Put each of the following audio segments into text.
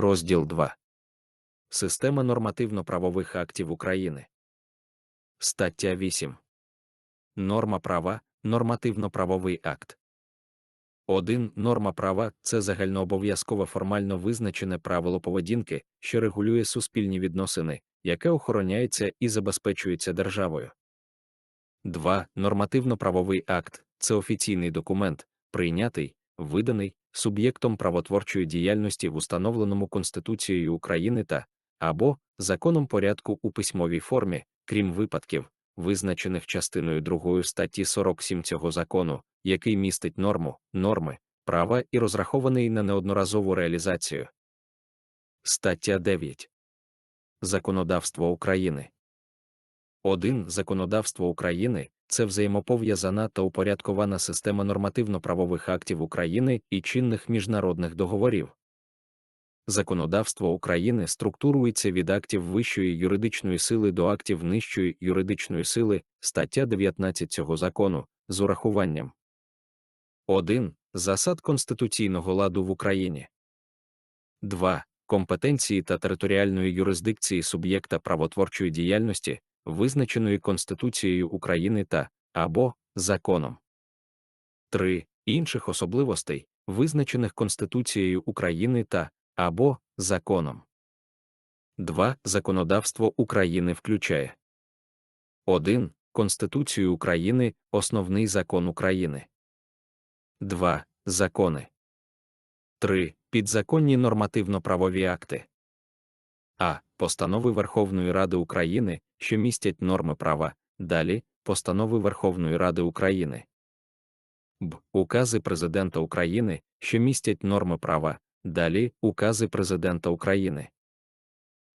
Розділ 2. Система нормативно-правових актів України. Стаття 8. Норма права. Нормативно-правовий акт. 1. Норма права це загальнообов'язкове формально визначене правило поведінки, що регулює суспільні відносини, яке охороняється і забезпечується державою. 2. Нормативно-правовий акт це офіційний документ, прийнятий, виданий суб'єктом правотворчої діяльності в установленому Конституцією України та або законом порядку у письмовій формі, крім випадків, визначених частиною 2 статті 47 цього закону, який містить норму, норми, права і розрахований на неодноразову реалізацію. Стаття 9. Законодавство України 1. Законодавство України це взаємопов'язана та упорядкована система нормативно-правових актів України і чинних міжнародних договорів. Законодавство України структурується від актів вищої юридичної сили до актів нижчої юридичної сили, стаття 19 цього закону, з урахуванням 1. Засад конституційного ладу в Україні. 2. Компетенції та територіальної юрисдикції суб'єкта правотворчої діяльності, визначеної Конституцією України та або законом. 3. Інших особливостей, визначених Конституцією України та або законом. 2. Законодавство України включає 1. Конституцію України Основний закон України. 2. Закони. 3. Підзаконні нормативно-правові акти. А. Постанови Верховної Ради України, що містять норми права, далі постанови Верховної Ради України. Б. Укази Президента України, що містять норми права, далі укази Президента України.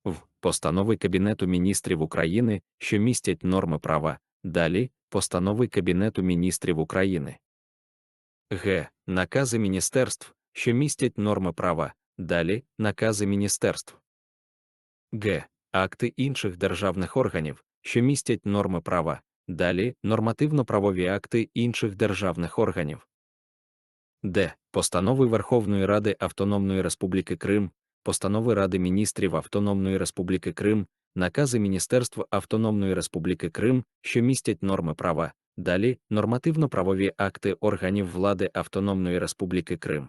В. Постанови Кабінету міністрів України, що містять норми права, далі постанови Кабінету міністрів України. Г. Накази міністерств, що містять норми права, далі накази міністерств. Г. Акти інших державних органів, що містять норми права, далі нормативно-правові акти інших державних органів. Д. Постанови Верховної Ради Автономної Республіки Крим, постанови Ради міністрів Автономної Республіки Крим, накази Міністерства Автономної Республіки Крим, що містять норми права, далі нормативно-правові акти органів влади Автономної Республіки Крим.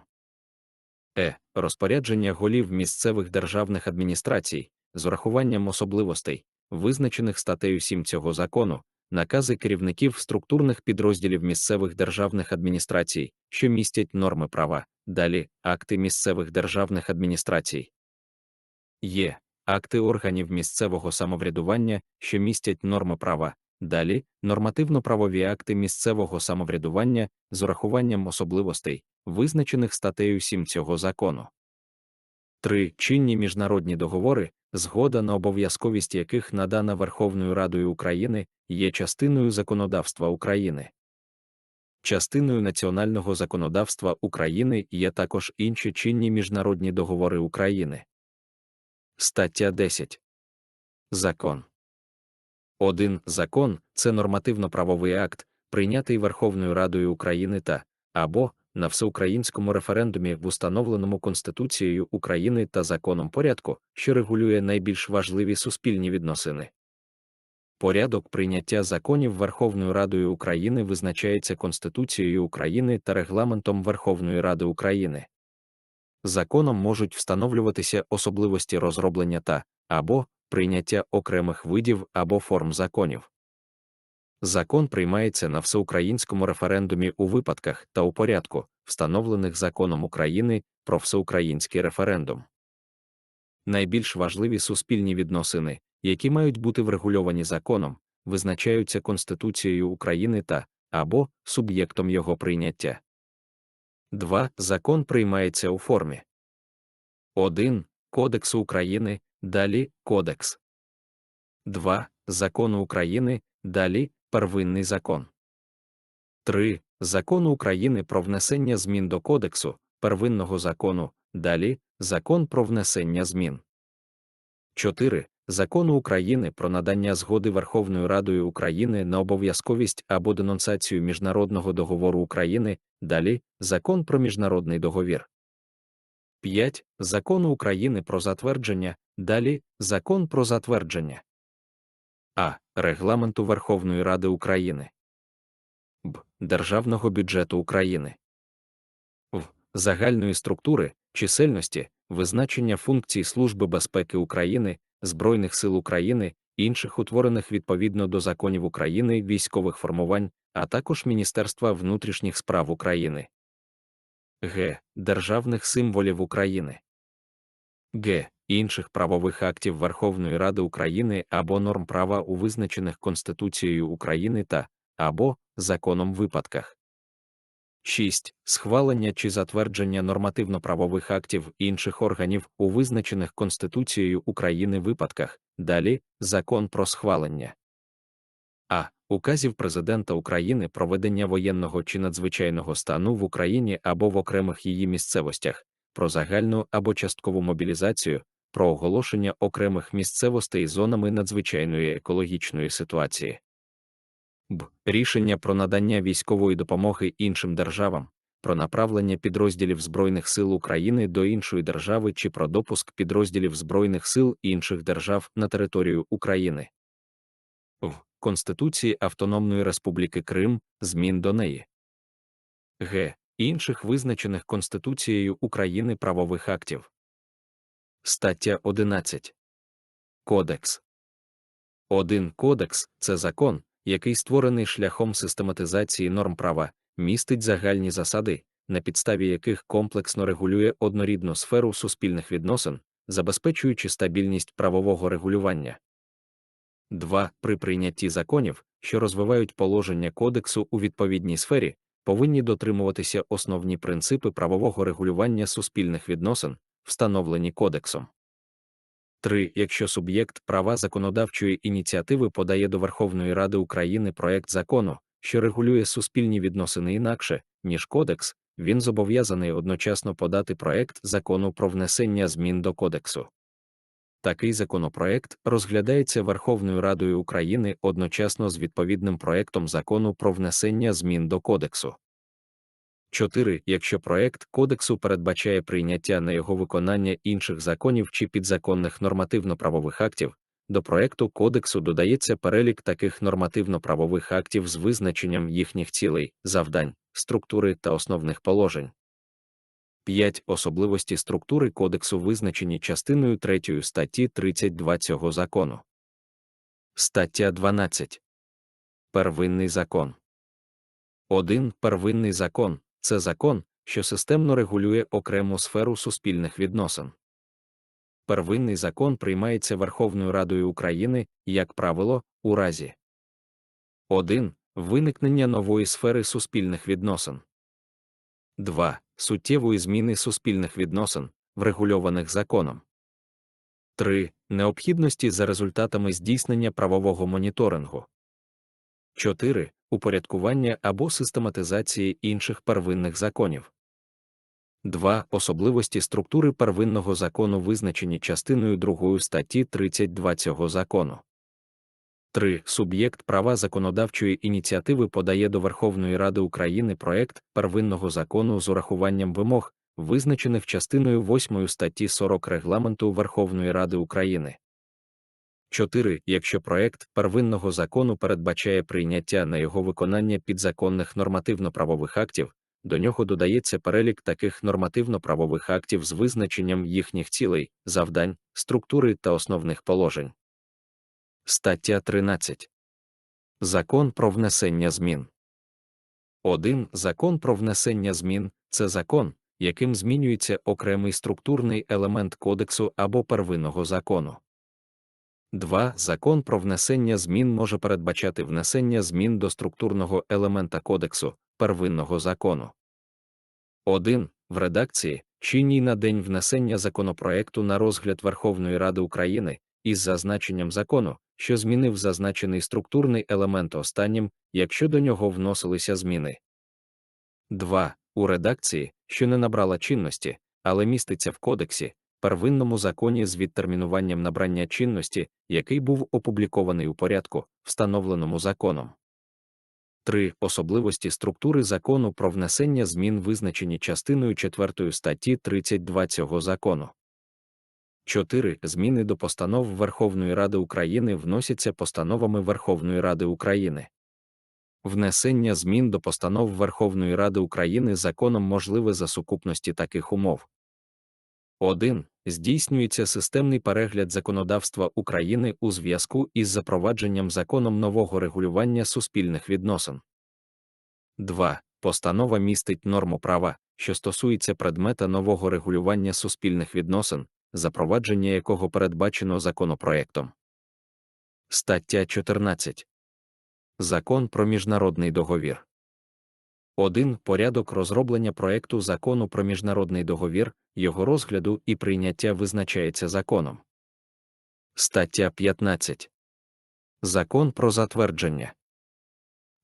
Е. Розпорядження голів місцевих державних адміністрацій, з урахуванням особливостей, визначених статтею 7 цього закону, накази керівників структурних підрозділів місцевих державних адміністрацій, що містять норми права, далі акти місцевих державних адміністрацій. Є акти органів місцевого самоврядування, що містять норми права, далі нормативно-правові акти місцевого самоврядування з урахуванням особливостей, визначених статтею 7 цього закону. 3. Чинні міжнародні договори, згода на обов'язковість яких надана Верховною Радою України, є частиною законодавства України. Частиною національного законодавства України є також інші чинні міжнародні договори України. Стаття 10. Закон 1. Закон це нормативно-правовий акт, прийнятий Верховною Радою України та або на всеукраїнському референдумі в установленому Конституцією України та законом порядку, що регулює найбільш важливі суспільні відносини. Порядок прийняття законів Верховною Радою України визначається Конституцією України та Регламентом Верховної Ради України. Законом можуть встановлюватися особливості розроблення та або прийняття окремих видів або форм законів. Закон приймається на всеукраїнському референдумі у випадках та у порядку, встановлених законом України про всеукраїнський референдум. Найбільш важливі суспільні відносини, які мають бути врегульовані законом, визначаються Конституцією України та або суб'єктом його прийняття. 2. Закон приймається у формі 1. Кодексу України, далі Кодекс 2. Закону України, далі Первинний закон. 3. Закону України про внесення змін до Кодексу, первинного закону, далі Закон про внесення змін. 4. Закону України про надання згоди Верховною Радою України на обов'язковість або денонсацію міжнародного договору України, далі Закон про міжнародний договір. 5. Закону України про затвердження. Далі Закон про затвердження. А. Регламенту Верховної Ради України. Б. Державного бюджету України. В. Загальної структури, чисельності, визначення функцій Служби безпеки України, Збройних сил України, інших утворених відповідно до законів України військових формувань, а також Міністерства внутрішніх справ України. Г. Державних символів України. Г. Інших правових актів Верховної Ради України або норм права у визначених Конституцією України та або законом випадках. 6. Схвалення чи затвердження нормативно-правових актів інших органів у визначених Конституцією України випадках. Далі закон про схвалення. А. Указів Президента України про ведення воєнного чи надзвичайного стану в Україні або в окремих її місцевостях, про загальну або часткову мобілізацію, про оголошення окремих місцевостей зонами надзвичайної екологічної ситуації. Б. Рішення про надання військової допомоги іншим державам, про направлення підрозділів Збройних сил України до іншої держави чи про допуск підрозділів Збройних сил інших держав на територію України. В. Конституції Автономної Республіки Крим, змін до неї. Г. Інших визначених Конституцією України правових актів. Стаття 11. Кодекс. 1. Кодекс це закон, який створений шляхом систематизації норм права, містить загальні засади, на підставі яких комплексно регулює однорідну сферу суспільних відносин, забезпечуючи стабільність правового регулювання. 2. При прийнятті законів, що розвивають положення кодексу у відповідній сфері, повинні дотримуватися основні принципи правового регулювання суспільних відносин, встановлені кодексом. 3. Якщо суб'єкт права законодавчої ініціативи подає до Верховної Ради України проект закону, що регулює суспільні відносини інакше, ніж кодекс, він зобов'язаний одночасно подати проект закону про внесення змін до кодексу. Такий законопроект розглядається Верховною Радою України одночасно з відповідним проектом закону про внесення змін до кодексу. 4. Якщо проект кодексу передбачає прийняття на його виконання інших законів чи підзаконних нормативно-правових актів, до проекту кодексу додається перелік таких нормативно-правових актів з визначенням їхніх цілей, завдань, структури та основних положень. 5. Особливості структури кодексу визначені частиною 3 статті 32 цього закону. Стаття 12. Первинний закон. 1. Первинний закон це закон, що системно регулює окрему сферу суспільних відносин. Первинний закон приймається Верховною Радою України, як правило, у разі 1. Виникнення нової сфери суспільних відносин. 2. Суттєвої зміни суспільних відносин, врегульованих законом. 3. Необхідності за результатами здійснення правового моніторингу. 4. Упорядкування або систематизації інших первинних законів. 2. Особливості структури первинного закону визначені частиною 2 статті 32 цього закону. 3. Суб'єкт права законодавчої ініціативи подає до Верховної Ради України проект первинного закону з урахуванням вимог, визначених частиною 8 статті 40 Регламенту Верховної Ради України. 4. Якщо проект первинного закону передбачає прийняття на його виконання підзаконних нормативно-правових актів, до нього додається перелік таких нормативно-правових актів з визначенням їхніх цілей, завдань, структури та основних положень. Стаття 13. Закон про внесення змін. 1. Закон про внесення змін це закон, яким змінюється окремий структурний елемент кодексу або первинного закону. 2. Закон про внесення змін може передбачати внесення змін до структурного елемента кодексу первинного закону. 1. В редакції, чинній на день внесення законопроекту на розгляд Верховної Ради України із зазначенням закону, що змінив зазначений структурний елемент останнім, якщо до нього вносилися зміни. 2. У редакції, що не набрала чинності, але міститься в кодексі, первинному законі з відтермінуванням набрання чинності, який був опублікований у порядку, встановленому законом. 3. Особливості структури закону про внесення змін визначені частиною 4 статті 32 цього закону. 4. Зміни до постанов Верховної Ради України вносяться постановами Верховної Ради України. Внесення змін до постанов Верховної Ради України законом можливе за сукупності таких умов. 1. Здійснюється системний перегляд законодавства України у зв'язку із запровадженням законом нового регулювання суспільних відносин. 2. Постанова містить норму права, що стосується предмета нового регулювання суспільних відносин, запровадження якого передбачено законопроектом. Стаття 14. Закон про міжнародний договір. 1. Порядок розроблення проекту закону про міжнародний договір, його розгляду і прийняття визначається законом. Стаття 15. Закон про затвердження.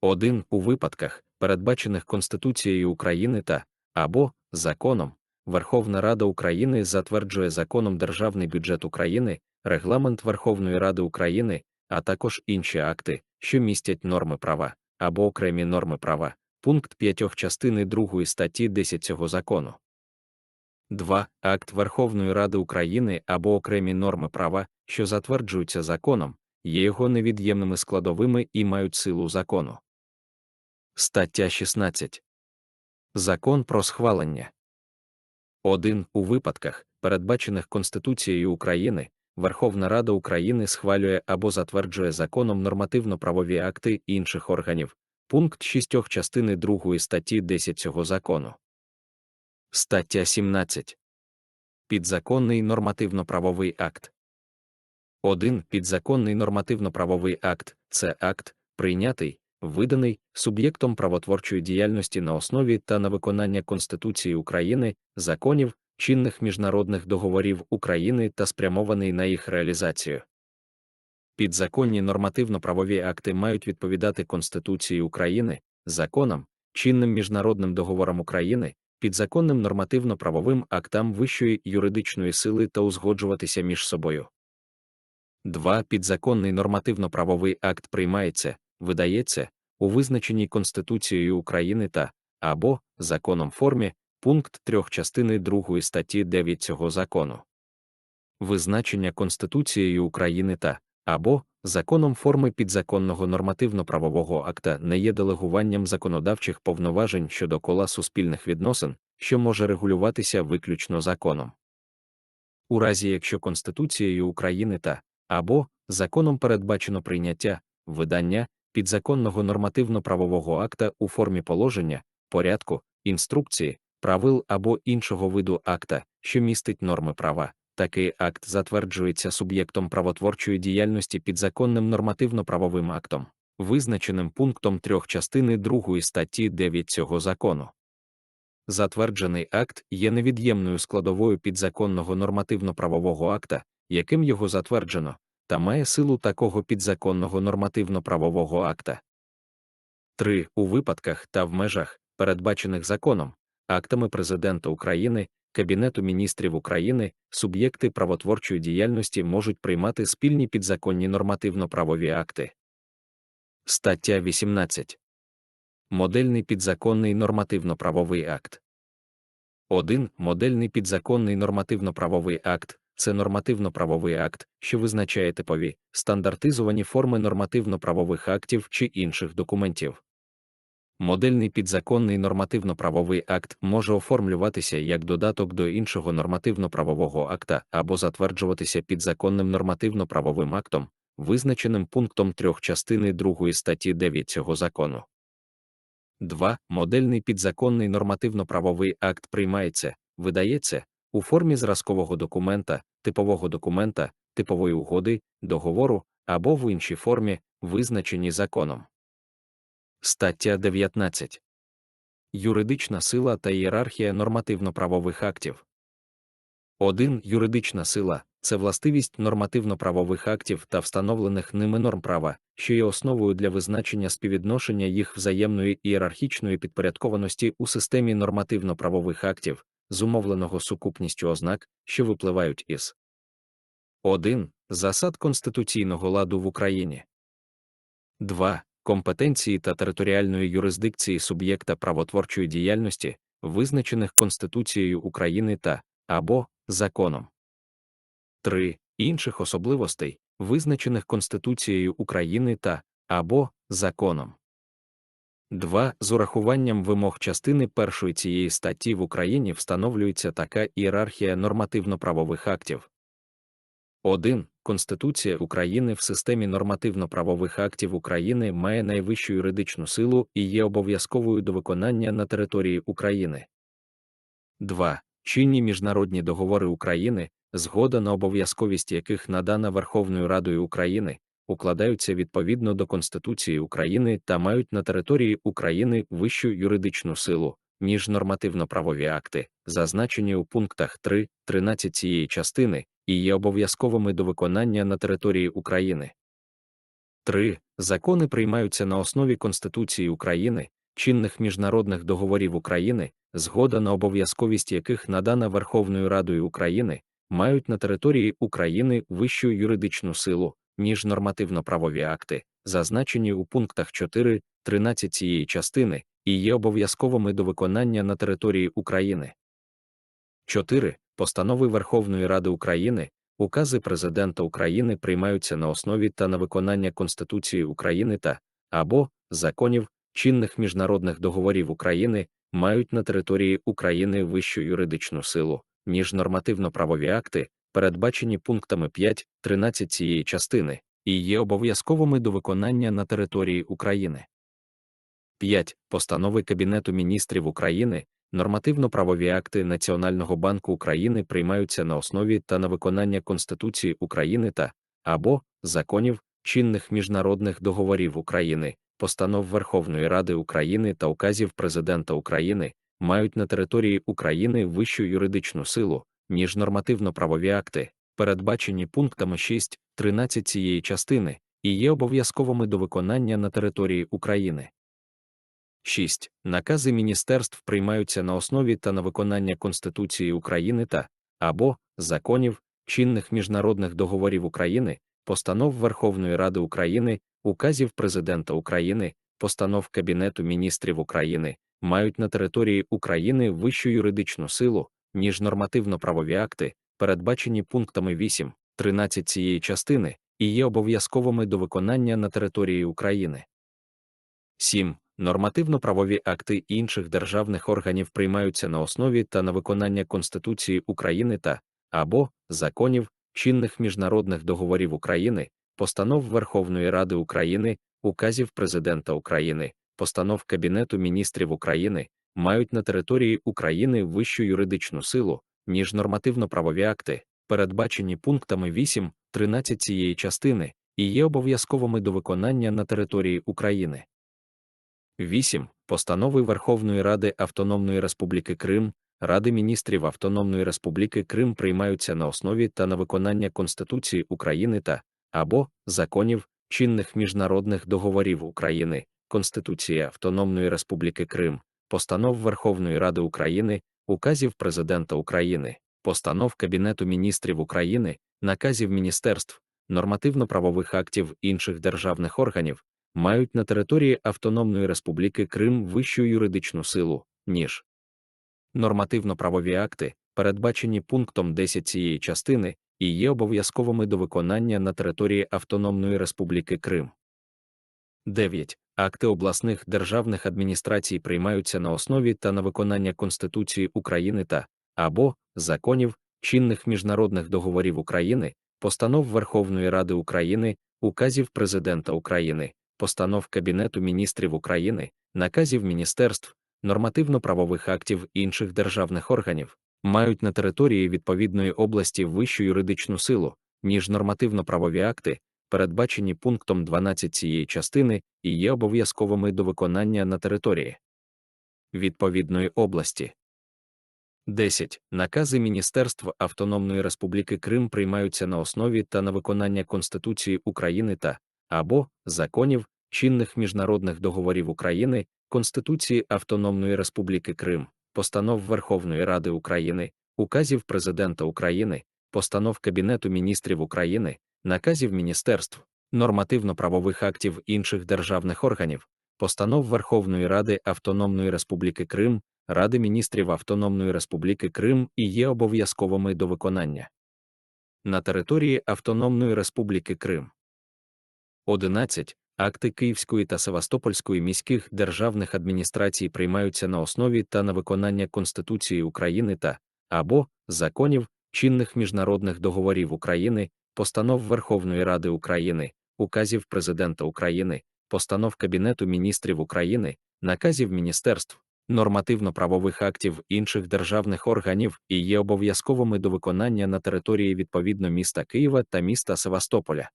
1. У випадках, передбачених Конституцією України та або законом, Верховна Рада України затверджує законом Державний бюджет України, Регламент Верховної Ради України, а також інші акти, що містять норми права або окремі норми права, пункт 5 частини 2 статті 10 цього закону. 2. Акт Верховної Ради України або окремі норми права, що затверджуються законом, є його невід'ємними складовими і мають силу закону. Стаття 16. Закон про схвалення. 1. У випадках, передбачених Конституцією України, Верховна Рада України схвалює або затверджує законом нормативно-правові акти інших органів, пункт 6 частини 2 статті 10 цього закону. Стаття 17. Підзаконний нормативно-правовий акт. 1. Підзаконний нормативно-правовий акт це акт, прийнятий, виданий суб'єктом правотворчої діяльності на основі та на виконання Конституції України, законів, чинних міжнародних договорів України та спрямований на їх реалізацію. Підзаконні нормативно-правові акти мають відповідати Конституції України, законам, чинним міжнародним договорам України, підзаконним нормативно-правовим актам вищої юридичної сили та узгоджуватися між собою. 2. Підзаконний нормативно-правовий акт приймається, видається у визначеній Конституцією України та або законом формі, пункт 3 частини 2 статті 9 цього закону. Визначення Конституцією України та або законом форми підзаконного нормативно-правового акта не є делегуванням законодавчих повноважень щодо кола суспільних відносин, що може регулюватися виключно законом. У разі якщо Конституцією України та або законом передбачено прийняття, видання підзаконного нормативно-правового акта у формі положення, порядку, інструкції, правил або іншого виду акта, що містить норми права. Такий акт затверджується суб'єктом правотворчої діяльності підзаконним нормативно-правовим актом, визначеним пунктом 3 частини 2 статті 9 цього закону. Затверджений акт є невід'ємною складовою підзаконного нормативно-правового акта, яким його затверджено, та має силу такого підзаконного нормативно-правового акта. 3. У випадках та в межах, передбачених законом, актами Президента України, Кабінету міністрів України, суб'єкти правотворчої діяльності можуть приймати спільні підзаконні нормативно-правові акти. Стаття 18. Модельний підзаконний нормативно-правовий акт. 1. Модельний підзаконний нормативно-правовий акт це нормативно-правовий акт, що визначає типові, стандартизовані форми нормативно-правових актів чи інших документів. Модельний підзаконний нормативно-правовий акт може оформлюватися як додаток до іншого нормативно-правового акта або затверджуватися підзаконним нормативно-правовим актом, визначеним пунктом 3 частини 2 статті 9 цього закону. 2. Модельний підзаконний нормативно-правовий акт приймається, видається у формі зразкового документа, типового документа, типової угоди, договору або в іншій формі, визначеній законом. Стаття 19. Юридична сила та ієрархія нормативно-правових актів. 1. Юридична сила це властивість нормативно-правових актів та встановлених ними норм права, що є основою для визначення співвідношення їх взаємної ієрархічної підпорядкованості у системі нормативно-правових актів, зумовленого сукупністю ознак, що випливають із 1. Засад конституційного ладу в Україні. 2 компетенції та територіальної юрисдикції суб'єкта правотворчої діяльності, визначених Конституцією України та або законом. 3. Інших особливостей, визначених Конституцією України та або законом. 2. З урахуванням вимог частини першої цієї статті в Україні встановлюється така ієрархія нормативно-правових актів. 1. Конституція України в системі нормативно-правових актів України має найвищу юридичну силу і є обов'язковою до виконання на території України. 2. Чинні міжнародні договори України, згода на обов'язковість яких надана Верховною Радою України, укладаються відповідно до Конституції України та мають на території України вищу юридичну силу, ніж нормативно-правові акти, зазначені у пунктах 3, 13 цієї частини, і є обов'язковими до виконання на території України. 3. Закони приймаються на основі Конституції України, чинних міжнародних договорів України, згода на обов'язковість яких надана Верховною Радою України, мають на території України вищу юридичну силу, ніж нормативно-правові акти, зазначені у пунктах 4, 13 цієї частини, і є обов'язковими до виконання на території України. 4. Постанови Верховної Ради України, укази Президента України приймаються на основі та на виконання Конституції України та або законів, чинних міжнародних договорів України, мають на території України вищу юридичну силу, ніж нормативно-правові акти, передбачені пунктами 5, 13 цієї частини, і є обов'язковими до виконання на території України. 5. Постанови Кабінету міністрів України, нормативно-правові акти Національного банку України приймаються на основі та на виконання Конституції України та або законів, чинних міжнародних договорів України, постанов Верховної Ради України та указів Президента України, мають на території України вищу юридичну силу, ніж нормативно-правові акти, передбачені пунктами 6, 13 цієї частини, і є обов'язковими до виконання на території України. 6. Накази міністерств приймаються на основі та на виконання Конституції України та або законів, чинних міжнародних договорів України, постанов Верховної Ради України, указів Президента України, постанов Кабінету міністрів України, мають на території України вищу юридичну силу, ніж нормативно-правові акти, передбачені пунктами 8, 13 цієї частини, і є обов'язковими до виконання на території України. 7. Нормативно-правові акти інших державних органів приймаються на основі та на виконання Конституції України та або законів, чинних міжнародних договорів України, постанов Верховної Ради України, указів Президента України, постанов Кабінету міністрів України, мають на території України вищу юридичну силу, ніж нормативно-правові акти, передбачені пунктами 8, 13 цієї частини, і є обов'язковими до виконання на території України. 8. Постанови Верховної Ради Автономної Республіки Крим, Ради міністрів Автономної Республіки Крим приймаються на основі та на виконання Конституції України та або законів, чинних міжнародних договорів України, Конституції Автономної Республіки Крим, постанов Верховної Ради України, указів Президента України, постанов Кабінету міністрів України, наказів міністерств, нормативно-правових актів інших державних органів, мають на території Автономної Республіки Крим вищу юридичну силу, ніж нормативно-правові акти, передбачені пунктом 10 цієї частини, і є обов'язковими до виконання на території Автономної Республіки Крим. 9. Акти обласних державних адміністрацій приймаються на основі та на виконання Конституції України та або законів, чинних міжнародних договорів України, постанов Верховної Ради України, указів Президента України, постанов Кабінету міністрів України, наказів міністерств, нормативно-правових актів інших державних органів, мають на території відповідної області вищу юридичну силу, ніж нормативно-правові акти, передбачені пунктом 12 цієї частини і є обов'язковими до виконання на території відповідної області. 10. Накази Міністерства Автономної Республіки Крим приймаються на основі та на виконання Конституції України та або законів, чинних міжнародних договорів України, Конституції Автономної Республіки Крим, постанов Верховної Ради України, указів Президента України, постанов Кабінету міністрів України, наказів міністерств, нормативно-правових актів інших державних органів, постанов Верховної Ради Автономної Республіки Крим, Ради міністрів Автономної Республіки Крим і є обов'язковими до виконання. На території Автономної Республіки Крим 11. Акти Київської та Севастопольської міських державних адміністрацій приймаються на основі та на виконання Конституції України та або законів, чинних міжнародних договорів України, постанов Верховної Ради України, указів Президента України, постанов Кабінету міністрів України, наказів міністерств, нормативно-правових актів інших державних органів і є обов'язковими до виконання на території відповідно міста Києва та міста Севастополя.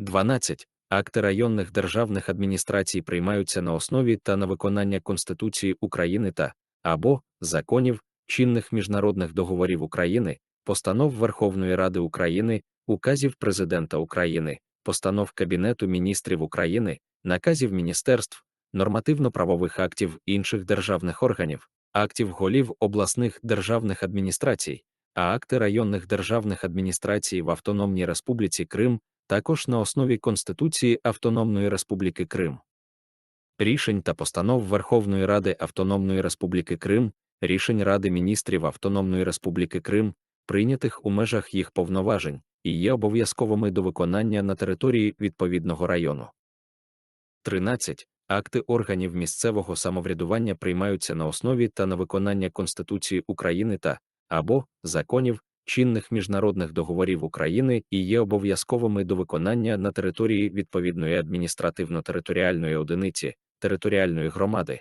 12. Акти районних державних адміністрацій приймаються на основі та на виконання Конституції України та або законів, чинних міжнародних договорів України, постанов Верховної Ради України, указів Президента України, постанов Кабінету міністрів України, наказів міністерств, нормативно-правових актів інших державних органів, актів голів обласних державних адміністрацій, а акти районних державних адміністрацій в Автономній Республіці Крим також на основі Конституції Автономної Республіки Крим. Рішень та постанов Верховної Ради Автономної Республіки Крим, рішень Ради міністрів Автономної Республіки Крим, прийнятих у межах їх повноважень, і є обов'язковими до виконання на території відповідного району. 13. Акти органів місцевого самоврядування приймаються на основі та на виконання Конституції України та або законів, чинних міжнародних договорів України і є обов'язковими до виконання на території відповідної адміністративно-територіальної одиниці, територіальної громади,